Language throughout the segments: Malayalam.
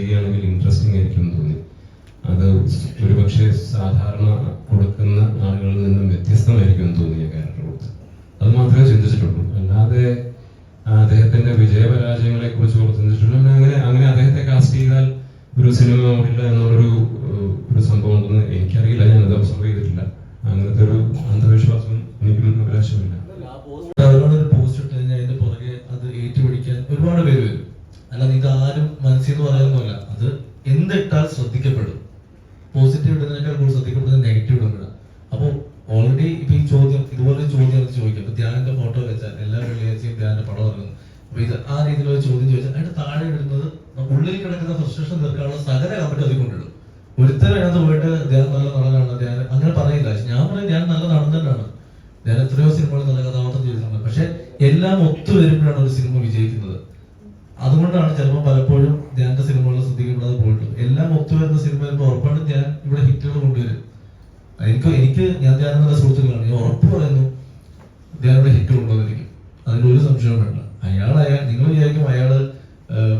ചെയ്യുകയാണെങ്കിൽ ഇൻട്രസ്റ്റിംഗ് ആയിരിക്കും തോന്നി. അത് ഒരുപക്ഷെ സാധാരണ കൊടുക്കുന്ന ആളുകളിൽ നിന്നും വ്യത്യസ്തമായിരിക്കും തോന്നിയ ക്യാരക്ടർ കൊടുത്ത് അത് മാത്രമേ ചിന്തിച്ചിട്ടുള്ളൂ. അല്ലാതെ അദ്ദേഹത്തിന്റെ വിജയപരാജയങ്ങളെ കുറിച്ച് ചിന്തിച്ചിട്ടുള്ളൂ അങ്ങനെ അങ്ങനെ അദ്ദേഹത്തെ കാസ്റ്റ് ചെയ്താൽ ഒരു സിനിമ ഓടില്ല എന്നുള്ളൊരു ഒരു സംഭവം ഉണ്ടെന്ന് എനിക്കറിയില്ല. അത് ഒബ്സർവ് എന്തിട്ടാൽ ശ്രദ്ധിക്കപ്പെടും? പോസിറ്റീവ് ഇടുന്നതിനേക്കാൾ കൂടുതൽ ശ്രദ്ധിക്കപ്പെടുന്നത് നെഗറ്റീവ് ഇടുന്നതാണ് അപ്പോൾ ഓൾറെഡി ഇപ്പൊ ഈ ചോദ്യം ഇതുപോലെ ചോദ്യം ചോദിക്കും. ഇപ്പൊ ധ്യാനന്റെ ഫോട്ടോ വെച്ചാൽ എല്ലാ വെള്ളിയാഴ്ചയും ധ്യാനിന്റെ പടം ഇറങ്ങുന്നു. അപ്പൊ ഇത് ആ രീതിയിലുള്ള ചോദ്യം ചോദിച്ചാൽ അതിന്റെ താഴെ ഇടുന്നത് ഉള്ളിൽ കിടക്കുന്ന ഫ്രസ്ട്രേഷൻ തീർക്കാനുള്ള സകല കമന്റ് അതിൽ കൊണ്ടിടും ഒരുത്തരം അതിനകത്ത് പോയിട്ട് ധ്യാനം നല്ല നടനാണ് ധ്യാനം അങ്ങനെ പറയില്ല. ഞാൻ പറയും ഞാൻ നല്ല നടൻ തന്നെയാണ്. ഞാൻ എത്രയോ സിനിമകൾ നല്ല കഥാപാത്രം ചെയ്തിട്ടുണ്ട്. പക്ഷെ എല്ലാം ഒത്തു വരുമ്പോഴാണ് ഒരു സിനിമ വിജയിക്കുന്നത്. അതുകൊണ്ടാണ് ചിലപ്പോൾ പലപ്പോഴും ധ്യാന്റെ സിനിമകളിൽ ശ്രദ്ധിക്കപ്പെടാതെ പോയിട്ടുള്ളത്. എല്ലാം ഒത്തു വരുന്ന സിനിമ വരുമ്പോൾ ഉറപ്പാണ് ഞാൻ ഇവിടെ ഹിറ്റുകൾ കൊണ്ടുവരും. എനിക്ക് എനിക്ക് ഞാൻ ധ്യാനം നല്ല സുഹൃത്തുക്കളാണ്. ഞാൻ ഉറപ്പ് പറയുന്നു ധ്യാൻ ഇവിടെ ഹിറ്റ് കൊണ്ടുവന്നിരിക്കും. അതിനൊരു സംശയവും വേണ്ട. അയാളായ നിങ്ങൾ വിചാരിക്കും അയാൾ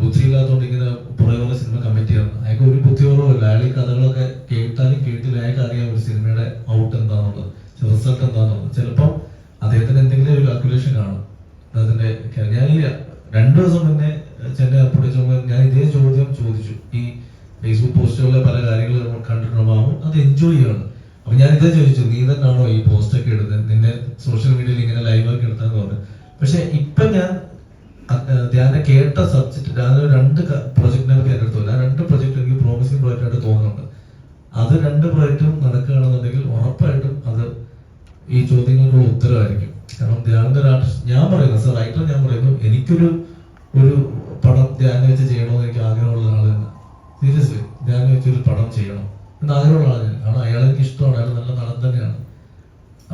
ബുദ്ധിയില്ലാത്തതുകൊണ്ട് ഇങ്ങനെ പുറകെ സിനിമ കമ്മിറ്റ് ചെയ്യണം അയാൾക്ക് ഒരു ബുദ്ധിപൂർവമല്ല. അയാൾ ഈ കഥകളൊക്കെ കേട്ടാലും കേട്ടില്ല. അയാൾക്ക് അറിയാം ഒരു സിനിമയുടെ ഔട്ട് എന്താണെന്നുള്ളത് റിസൾട്ട് എന്താണെന്നുള്ളത് ചിലപ്പം അദ്ദേഹത്തിന് എന്തെങ്കിലും ഒരു കാൽക്കുലേഷൻ കാണും. അതിന്റെ ഈ രണ്ടു ദിവസം മുന്നേ ചെന്നൈ വെച്ചുമ്പോൾ ഞാൻ ഇതേ ചോദ്യം ചോദിച്ചു. ഈ ഫേസ്ബുക്ക് പോസ്റ്റുകളിലെ പല കാര്യങ്ങൾ കണ്ടിട്ടുണ്ടാവും അത് എൻജോയ് ചെയ്യണം. അപ്പൊ ഞാൻ ഇതേ ചോദിച്ചു നീ തന്നെയാണോ ഈ പോസ്റ്റ് ഒക്കെ എടുത്തത് നിന്നെ സോഷ്യൽ മീഡിയയിൽ ഇങ്ങനെ ലൈവ് എടുത്തെന്ന് പറഞ്ഞു. പക്ഷെ ഇപ്പൊ ഞാൻ ധ്യാന കേട്ട സബ്ജക്ട് ഞാൻ രണ്ട് എന്റെ അടുത്തു ആ രണ്ട് പ്രൊജക്ട് എനിക്ക് പ്രോമിസിംഗ് പ്രോജക്റ്റ് ആയിട്ട് തോന്നുന്നുണ്ട്. അത് രണ്ട് പ്രൊജക്റ്റും നടക്കുകയാണെന്നുണ്ടെങ്കിൽ ഉറപ്പായിട്ടും അത് ഈ ചോദ്യങ്ങൾക്കുള്ള ഉത്തരവായിരിക്കും. കാരണം ആർട്ടിസ്റ്റ് ഞാൻ പറയുന്നു സർ റൈറ്റർ ഞാൻ പറയുന്നു എനിക്കൊരു ഒരു പടം ധ്യാനം വെച്ച് ചെയ്യണമെന്ന് എനിക്ക് ആഗ്രഹമുള്ള ആളാണ് സീരിയസ്ലി ധ്യാനം വെച്ച് ഒരു പടം ചെയ്യണം എന്ന് ആഗ്രഹമുള്ള ആളാണ് കാരണം അയാൾ എനിക്ക് ഇഷ്ടമാണ് അയാൾ നല്ല നടൻ തന്നെയാണ്.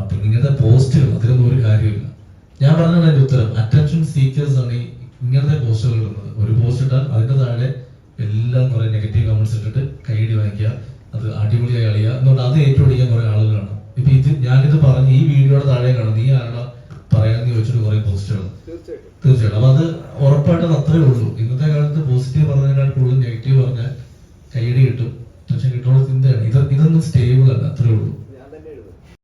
അപ്പൊ ഇങ്ങനത്തെ പോസ്റ്റുകൾ അതിലൊന്നും ഒരു കാര്യമില്ല ഞാൻ പറഞ്ഞതാണ് അതിന്റെ ഉത്തരം. അറ്റൻഷൻ സീക്കേഴ്സ് ആണ് ഈ ഇങ്ങനത്തെ പോസ്റ്റുകൾ ഇടുന്നത്. ഒരു പോസ്റ്റ് ഇട്ടാൽ അതിന്റെ താഴെ എല്ലാം കുറെ നെഗറ്റീവ് കമന്റ്സ് ഇട്ടിട്ട് കൈയടി വാങ്ങിക്കുക അത് അടിപൊളിയായി കളിയുക എന്നുകൊണ്ട് അത് ഏറ്റുപിടിക്കാൻ കുറെ ആളുകളാണ്. ഇപ്പൊ ഇത് ഞാനിത് പറഞ്ഞ് ഈ വീഡിയോയുടെ താഴെ കാണും ഈ ആരാ പറയാന്ന് ചോദിച്ചിട്ട് കുറെ പോസ്റ്റുകൾ തീർച്ചയായിട്ടും. അപ്പൊ അത് ഉറപ്പായിട്ടും അത്രേ ഉള്ളൂ. ഇന്നത്തെ കാലത്ത് പോസിറ്റീവ് പറഞ്ഞതിനേക്കാൾ കൂടുതൽ നെഗറ്റീവ് പറഞ്ഞാൽ കൈയടി കിട്ടും. പക്ഷെ കിട്ടുന്ന ചിന്തയാണ്. ഇത് ഇതൊന്നും സ്റ്റേബിൾ അല്ല. അത്രേ ഉള്ളൂ.